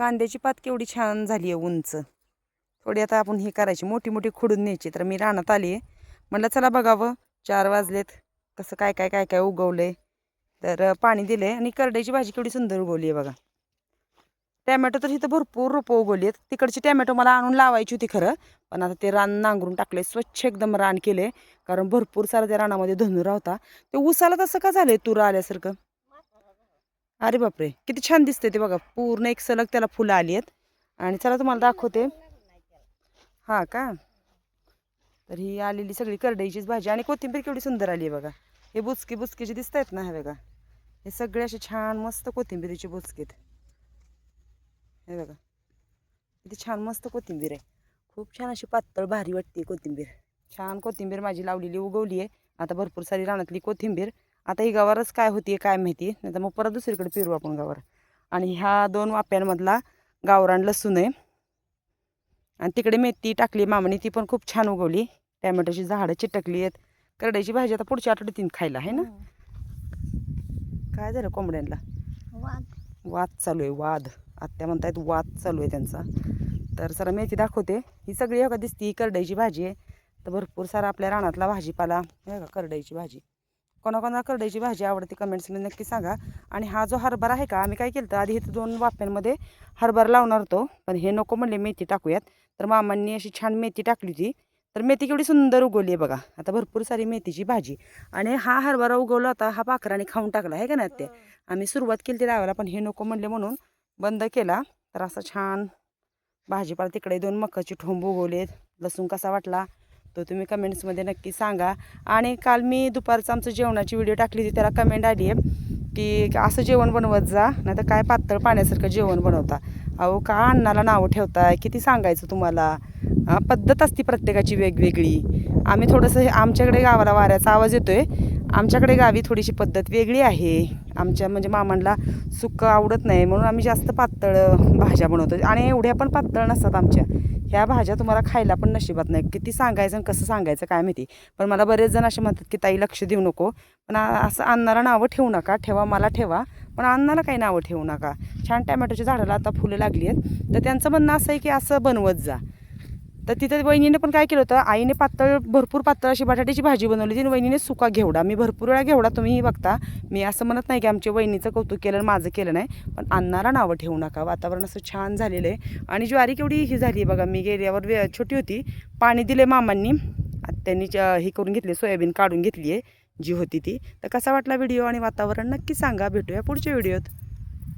कांद्याची पात केवढी छान झाली आहे उंच. थोडी आता आपण हे करायची. मोठी मोठी खुडून न्यायची. तर मी रानात आली आहे म्हटलं चला बघावं. चार वाजलेत. कसं काय काय काय काय उगवलं आहे तर पाणी दिलं आहे आणि करड्याची भाजी केवढी सुंदर उगवली आहे बघा. टॅमॅटो तर इथं भरपूर रोपं उगवली आहेत तिकडची टॅमॅटो मला आणून लावायची होती खरं. पण आता ते रान नांगरून टाकले स्वच्छ एकदम रान केले कारण भरपूर सारा त्या रानामध्ये धनुरा होता. ते उसाला तसं का झालं आहे तुरा आल्यासारखं? अरे बापरे किती छान दिसते ते बघा. पूर्ण एक सलग त्याला फुलं आली आहेत. आणि चला तुम्हाला दाखवते. हा का? तर ही आलेली सगळी करडईचीच भाजी. आणि कोथिंबीर केवढी सुंदर आली आहे बघा. हे बुचकी बुचकीचे दिसत आहेत ना हे बघा. हे सगळे असे छान मस्त कोथिंबीरीचे बुचकेत हे बघा. किती छान मस्त कोथिंबीर आहे. खूप छान अशी पातळ भारी वाटते कोथिंबीर. छान कोथिंबीर माझी लावलेली उगवली आहे. आता भरपूर सारी रानातली कोथिंबीर. आता ही गवारच काय होती काय माहिती? नाही तर मग परत दुसरीकडे पेरू आपण गवार. आणि ह्या दोन वाप्यांमधला गावरान लसूण आहे. आणि तिकडे मेथी टाकली मामाने ती पण खूप छान उगवली. टॅमॅटोची झाडं चिटकली आहेत. करड्याची भाजी आता पुढच्या आठवड्यात तीन खायला आहे ना? काय झालं कोंबड्यांना वाद. चालू आहे वाद. आत्या म्हणतायत वाद चालू आहे त्यांचा. तर जरा मेथी दाखवते. ही सगळी बघा दिसती ही करडईची भाजी आहे. तर भरपूर सारा आपल्या रानातला भाजीपाला हे बघा करडईची भाजी. कोणाकोणाला करडईची भाजी आवडते कमेंट्समध्ये नक्की सांगा. आणि हा जो हरभरा आहे का आम्ही काय केलं आधी इथं दोन वाफ्यांमध्ये हरभरा लावणार होतो पण हे नको म्हणले मेथी टाकूयात. तर मामांनी अशी छान मेथी टाकली होती. तर मेथी केवढी सुंदर उगवली आहे बघा. आता भरपूर सारी मेथीची भाजी. आणि हा हरभरा उगवला होता हा पाखराने खाऊन टाकला आहे का ना ते आम्ही सुरुवात केली ती लावायला पण हे नको म्हणले म्हणून बंद केला. तर असा छान भाजीपाला तिकडे दोन मकाची ठोंब उगवलेत. लसूण कसा वाटला? तो तुम्ही कमेंट्समध्ये नक्की सांगा. आणि काल मी दुपारचं आमचं जेवणाची व्हिडिओ टाकली होती त्याला कमेंट आली आहे की असं जेवण बनवत जा नाही तर काय पातळ पाण्यासारखं जेवण बनवता. अहो का अन्नाला नावं ठेवताय? किती सांगायचं तुम्हाला? पद्धत असती प्रत्येकाची वेगवेगळी. आम्ही थोडंसं आमच्याकडे गावाला वाऱ्याचा आवाज येतोय. आमच्याकडे गावी थोडीशी पद्धत वेगळी आहे. आमच्या म्हणजे मामांना सुक्क आवडत नाही म्हणून आम्ही जास्त पातळ भाज्या बनवतो. आणि एवढ्या पण पातळ नसतात आमच्या. ह्या भाज्या तुम्हाला खायला पण नशिबात नाही. किती सांगायचं आणि कसं सांगायचं काय माहिती. पण मला बरेच जण असे म्हणतात की ताई लक्ष देऊ नको. पण असं अन्नाला नावं ठेवू नका. ठेवा मला ठेवा. पण अन्नाला काही नावं ठेवू नका. छान टॅमॅटोच्या झाडाला आता फुलं लागली आहेत. तर त्यांचं म्हणणं असं आहे की असं बनवत जा. तर तिथं वहिनीने पण काय केलं होतं आईने पातळ भरपूर पातळ अशी बटाट्याची भाजी बनवली होती आणि वहिनीने सुका घेवडा. मी भरपूर वेळा घेवडा तुम्हीही बघता. मी असं म्हणत नाही की आमच्या वहिनीचं कौतुक केलं माझं केलं नाही पण अन्नाला नावं ठेवू नका. वातावरण असं छान झालेलं आहे. आणि ज्वारी केवढी ही झाली आहे बघा मी गेल्यावर वे छोटी होती. पाणी दिले मामांनी. त्यांनी हे करून घेतले सोयाबीन काढून घेतली आहे. जी होती ती. तर कसा वाटला व्हिडिओ आणि वातावरण नक्की सांगा. भेटूया पुढच्या व्हिडिओत.